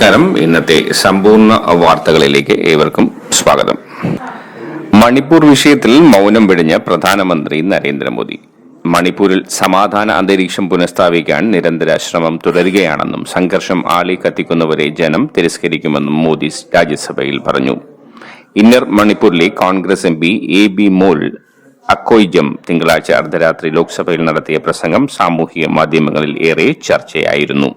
നമസ്കാരം. ഇന്നത്തെ സമ്പൂർണ വാർത്തകളിലേക്ക് ഏവർക്കും സ്വാഗതം. മണിപ്പൂർ വിഷയത്തിൽ മൗനം വെടിഞ്ഞ പ്രധാനമന്ത്രി നരേന്ദ്രമോദി. മണിപ്പൂരിൽ സമാധാന അന്തരീക്ഷം പുനഃസ്ഥാപിക്കാൻ നിരന്തര ശ്രമം തുടരുകയാണെന്നും സംഘർഷം ആളി കത്തിക്കുന്നവരെ ജനം തിരസ്കരിക്കുമെന്നും മോദി രാജ്യസഭയിൽ പറഞ്ഞു. ഇന്നർ മണിപ്പൂരിലെ Congress M P A Bimol Akoijam തിങ്കളാഴ്ച അർദ്ധരാത്രി ലോക്സഭയിൽ നടത്തിയ പ്രസംഗം സാമൂഹിക മാധ്യമങ്ങളിൽ ഏറെ ചർച്ചയായിരുന്നു.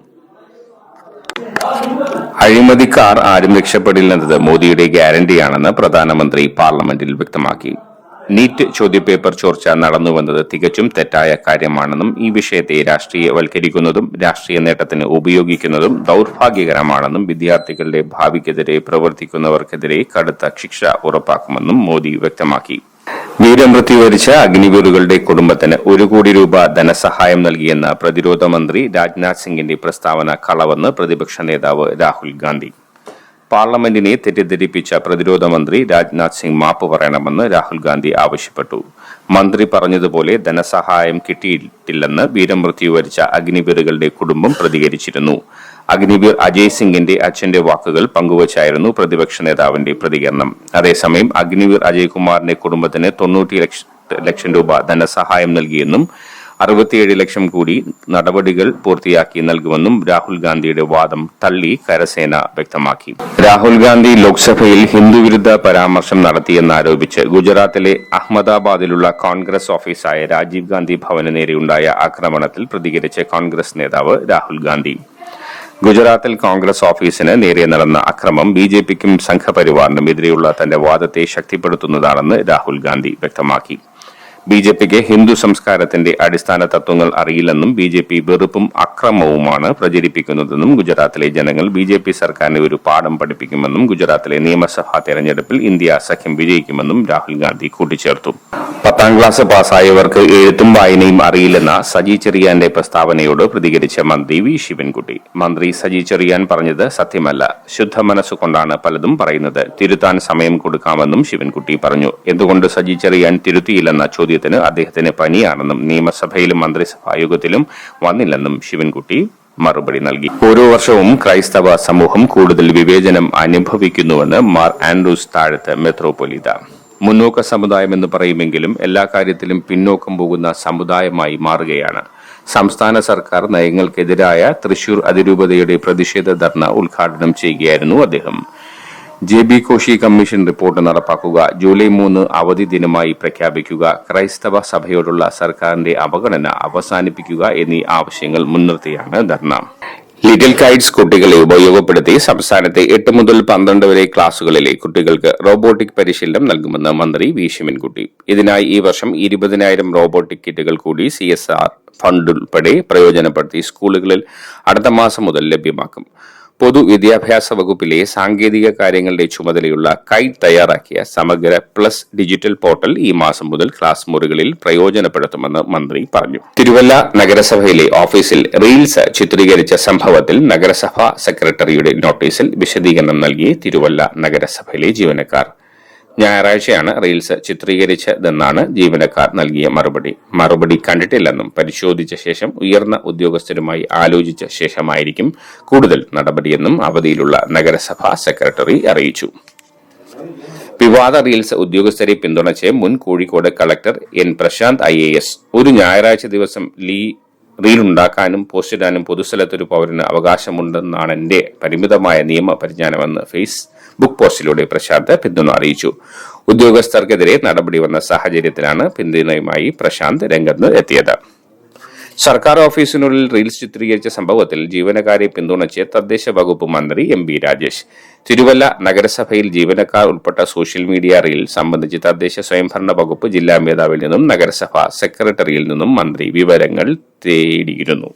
അഴിമതിക്കാർ ആരും രക്ഷപ്പെടില്ലെന്നത് മോദിയുടെ ഗ്യാരണ്ടിയാണെന്ന് പ്രധാനമന്ത്രി പാർലമെന്റിൽ വ്യക്തമാക്കി. നീറ്റ് ചോദ്യപേപ്പർ ചോർച്ച നടന്നുവന്നത് തികച്ചും തെറ്റായ കാര്യമാണെന്നും ഈ വിഷയത്തെ രാഷ്ട്രീയവൽക്കരിക്കുന്നതും രാഷ്ട്രീയ നേട്ടത്തിന് ഉപയോഗിക്കുന്നതും ദൗർഭാഗ്യകരമാണെന്നും വിദ്യാർത്ഥികളുടെ ഭാവിക്കെതിരെ പ്രവർത്തിക്കുന്നവർക്കെതിരെ കടുത്ത ശിക്ഷ ഉറപ്പാക്കുമെന്നും മോദി വ്യക്തമാക്കി. വീരമൃത്യു വരിച്ച അഗ്നിവീറുകളുടെ കുടുംബത്തിന് ഒരു കോടി രൂപ ധനസഹായം നൽകിയെന്ന പ്രതിരോധ മന്ത്രി രാജ്നാഥ് സിംഗിന്റെ പ്രസ്താവന കളവെന്ന് പ്രതിപക്ഷ നേതാവ് രാഹുൽ ഗാന്ധി. പാർലമെന്റിനെ തെറ്റിദ്ധരിപ്പിച്ച പ്രതിരോധ മന്ത്രി രാജ്നാഥ് സിംഗ് മാപ്പ് പറയണമെന്ന് രാഹുൽ ഗാന്ധി ആവശ്യപ്പെട്ടു. മന്ത്രി പറഞ്ഞതുപോലെ ധനസഹായം കിട്ടിയിട്ടില്ലെന്ന് വീരമൃത്യു വരിച്ച അഗ്നിവീറുകളുടെ കുടുംബം പ്രതികരിച്ചിരുന്നു. അഗ്നിവീർ അജയ് സിംഗിന്റെ അച്ഛന്റെ വാക്കുകൾ പങ്കുവച്ചായിരുന്നു പ്രതിപക്ഷ നേതാവിന്റെ പ്രതികരണം. അതേസമയം അഗ്നിവീർ അജയ് കുമാറിന്റെ കുടുംബത്തിന് തൊണ്ണൂറ്റി ലക്ഷം രൂപ ധനസഹായം നൽകിയെന്നും അറുപത്തിയേഴ് ലക്ഷം കൂടി നടപടികൾ പൂർത്തിയാക്കി നൽകുമെന്നും രാഹുൽ ഗാന്ധിയുടെ വാദം തള്ളി കരസേന വ്യക്തമാക്കി. രാഹുൽ ഗാന്ധി ലോക്സഭയിൽ ഹിന്ദുവിരുദ്ധ പരാമർശം നടത്തിയെന്നാരോപിച്ച് ഗുജറാത്തിലെ അഹമ്മദാബാദിലുള്ള കോൺഗ്രസ് ഓഫീസായ രാജീവ് ഗാന്ധി ഭവന് നേരെയുണ്ടായ ആക്രമണത്തിൽ പ്രതികരിച്ച കോൺഗ്രസ് നേതാവ് രാഹുൽ ഗാന്ധി. ഗുജറാത്തിൽ കോൺഗ്രസ് ഓഫീസിന് നേരെ നടന്ന അക്രമം ബി ജെ പിക്കും സംഘപരിവാറിനും എതിരെയുള്ള തന്റെ വാദത്തെ ശക്തിപ്പെടുത്തുന്നതാണെന്ന് രാഹുൽ ഗാന്ധി വ്യക്തമാക്കി. ബി ജെ പിക്ക് ഹിന്ദു സംസ്കാരത്തിന്റെ അടിസ്ഥാന തത്വങ്ങൾ അറിയില്ലെന്നും ബി ജെ പി വെറുപ്പും അക്രമവുമാണ് പ്രചരിപ്പിക്കുന്നതെന്നും ഗുജറാത്തിലെ ജനങ്ങൾ ബി ജെ പി സർക്കാരിനെ ഒരു പാഠം പഠിപ്പിക്കുമെന്നും ഗുജറാത്തിലെ നിയമസഭാ തെരഞ്ഞെടുപ്പിൽ ഇന്ത്യ സഖ്യം വിജയിക്കുമെന്നും രാഹുൽ ഗാന്ധി കൂട്ടിച്ചേർത്തു. പത്താം ക്ലാസ് പാസ്സായവർക്ക് എഴുത്തും വായനയും അറിയില്ലെന്ന സജി ചെറിയാന്റെ പ്രസ്താവനയോട് പ്രതികരിച്ച മന്ത്രി വി. ശിവൻകുട്ടി. മന്ത്രി സജി ചെറിയാൻ പറഞ്ഞത് സത്യമല്ല. ശുദ്ധ മനസ്സുകൊണ്ടാണ് പലതും പറയുന്നത്. തിരുത്താൻ സമയം കൊടുക്കാമെന്നും ശിവൻകുട്ടി പറഞ്ഞു. എന്തുകൊണ്ട് സജി ചെറിയാൻ തിരുത്തിയില്ലെന്ന ചോദ്യത്തിന് അദ്ദേഹത്തിന് പനിയാണെന്നും നിയമസഭയിലും മന്ത്രിസഭാ യോഗത്തിലും വന്നില്ലെന്നും ശിവൻകുട്ടി മറുപടി നൽകി. ഓരോ വർഷവും ക്രൈസ്തവ സമൂഹം കൂടുതൽ വിവേചനം അനുഭവിക്കുന്നുവെന്ന് മാർ ആൻഡ്രൂസ് താഴത്ത് മെത്രോപൊലിത മുന്നോക്ക സമുദായം എന്ന് പറയുമെങ്കിലും എല്ലാ കാര്യത്തിലും പിന്നോക്കം പോകുന്ന സമുദായമായി മാറുകയാണ്. സംസ്ഥാന സർക്കാർ നയങ്ങൾക്കെതിരായ തൃശൂർ അതിരൂപതയുടെ പ്രതിഷേധ ധർണ ഉദ്ഘാടനം ചെയ്യുകയായിരുന്നു അദ്ദേഹം. J B Koshi commission report നടപ്പാക്കുക ജൂലൈ മൂന്ന് അവധി ദിനമായി പ്രഖ്യാപിക്കുക ക്രൈസ്തവ സഭയോടുള്ള സർക്കാരിന്റെ അവഗണന അവസാനിപ്പിക്കുക എന്നീ ആവശ്യങ്ങൾ മുൻനിർത്തിയാണ് ധർണ. ലിറ്റിൽ കൈഡ്സ് കുട്ടികളെ ഉപയോഗപ്പെടുത്തി സംസ്ഥാനത്തെ എട്ട് മുതൽ പന്ത്രണ്ട് വരെ ക്ലാസുകളിലെ കുട്ടികൾക്ക് റോബോട്ടിക് പരിശീലനം നൽകുമെന്ന് മന്ത്രി വി. ശിവൻകുട്ടി. ഇതിനായി ഈ വർഷം ഇരുപതിനായിരം റോബോട്ടിക് കിറ്റുകൾ കൂടി സി. എസ്. ആർ. ഫണ്ട് ഉൾപ്പെടെ പ്രയോജനപ്പെടുത്തി സ്കൂളുകളിൽ അടുത്ത മാസം മുതൽ ലഭ്യമാക്കും. പൊതുവിദ്യാഭ്യാസ വകുപ്പിലെ സാങ്കേതിക കാര്യങ്ങളുടെ ചുമതലയുള്ള കൈ തയ്യാറാക്കിയ സമഗ്ര പ്ലസ് ഡിജിറ്റൽ പോർട്ടൽ ഈ മാസം മുതൽ ക്ലാസ് മുറികളിൽ പ്രയോജനപ്പെടുത്തുമെന്ന് മന്ത്രി പറഞ്ഞു. തിരുവല്ല നഗരസഭയിലെ ഓഫീസിൽ റീൽസ് ചിത്രീകരിച്ച സംഭവത്തിൽ നഗരസഭാ സെക്രട്ടറിയുടെ നോട്ടീസിൽ വിശദീകരണം നൽകി തിരുവല്ല നഗരസഭയിലെ ജീവനക്കാർ. ഞായറാഴ്ചയാണ് റീൽസ് ചിത്രീകരിച്ചതെന്നാണ് ജീവനക്കാർ നൽകിയ മറുപടി. മറുപടി കണ്ടിട്ടില്ലെന്നും പരിശോധിച്ച ശേഷം ഉയർന്ന ഉദ്യോഗസ്ഥരുമായി ആലോചിച്ച ശേഷമായിരിക്കും കൂടുതൽ നടപടിയെന്നും അവധിയിലുള്ള നഗരസഭാ സെക്രട്ടറി അറിയിച്ചു. വിവാദ റീൽസ് ഉദ്യോഗസ്ഥരെ പിന്തുണച്ച് മുൻ Kozhikode collector N Prashanth I ഒരു ഞായറാഴ്ച ദിവസം ലീ റീൽ ഉണ്ടാക്കാനും പോസ്റ്റ് ഇടാനും പൊതുസ്ഥലത്തൊരു പൗരന് അവകാശമുണ്ടെന്നാണ് എന്റെ പരിമിതമായ നിയമ പരിജ്ഞാനമെന്ന് ഫേസ്ബുക്ക് പോസ്റ്റിലൂടെ പ്രശാന്ത് പിന്തുണ അറിയിച്ചു. ഉദ്യോഗസ്ഥർക്കെതിരെ നടപടി വന്ന സാഹചര്യത്തിലാണ് പിന്തുണയുമായി പ്രശാന്ത് രംഗത്ത് എത്തിയത്. സർക്കാർ ഓഫീസിനുള്ളിൽ റീൽസ് ചിത്രീകരിച്ച സംഭവത്തിൽ ജീവനക്കാരെ പിന്തുണച്ച് തദ്ദേശ വകുപ്പ് മന്ത്രി എം ബി രാജേഷ്. തിരുവല്ല നഗരസഭയിൽ ജീവനക്കാർ ഉൾപ്പെട്ട സോഷ്യൽ മീഡിയ റീൽ സംബന്ധിച്ച് തദ്ദേശ സ്വയംഭരണ വകുപ്പ് ജില്ലാ മേധാവിൽ നിന്നും നഗരസഭ സെക്രട്ടറിയിൽ നിന്നും മന്ത്രി വിവരങ്ങൾ തേടിയിരുന്നു.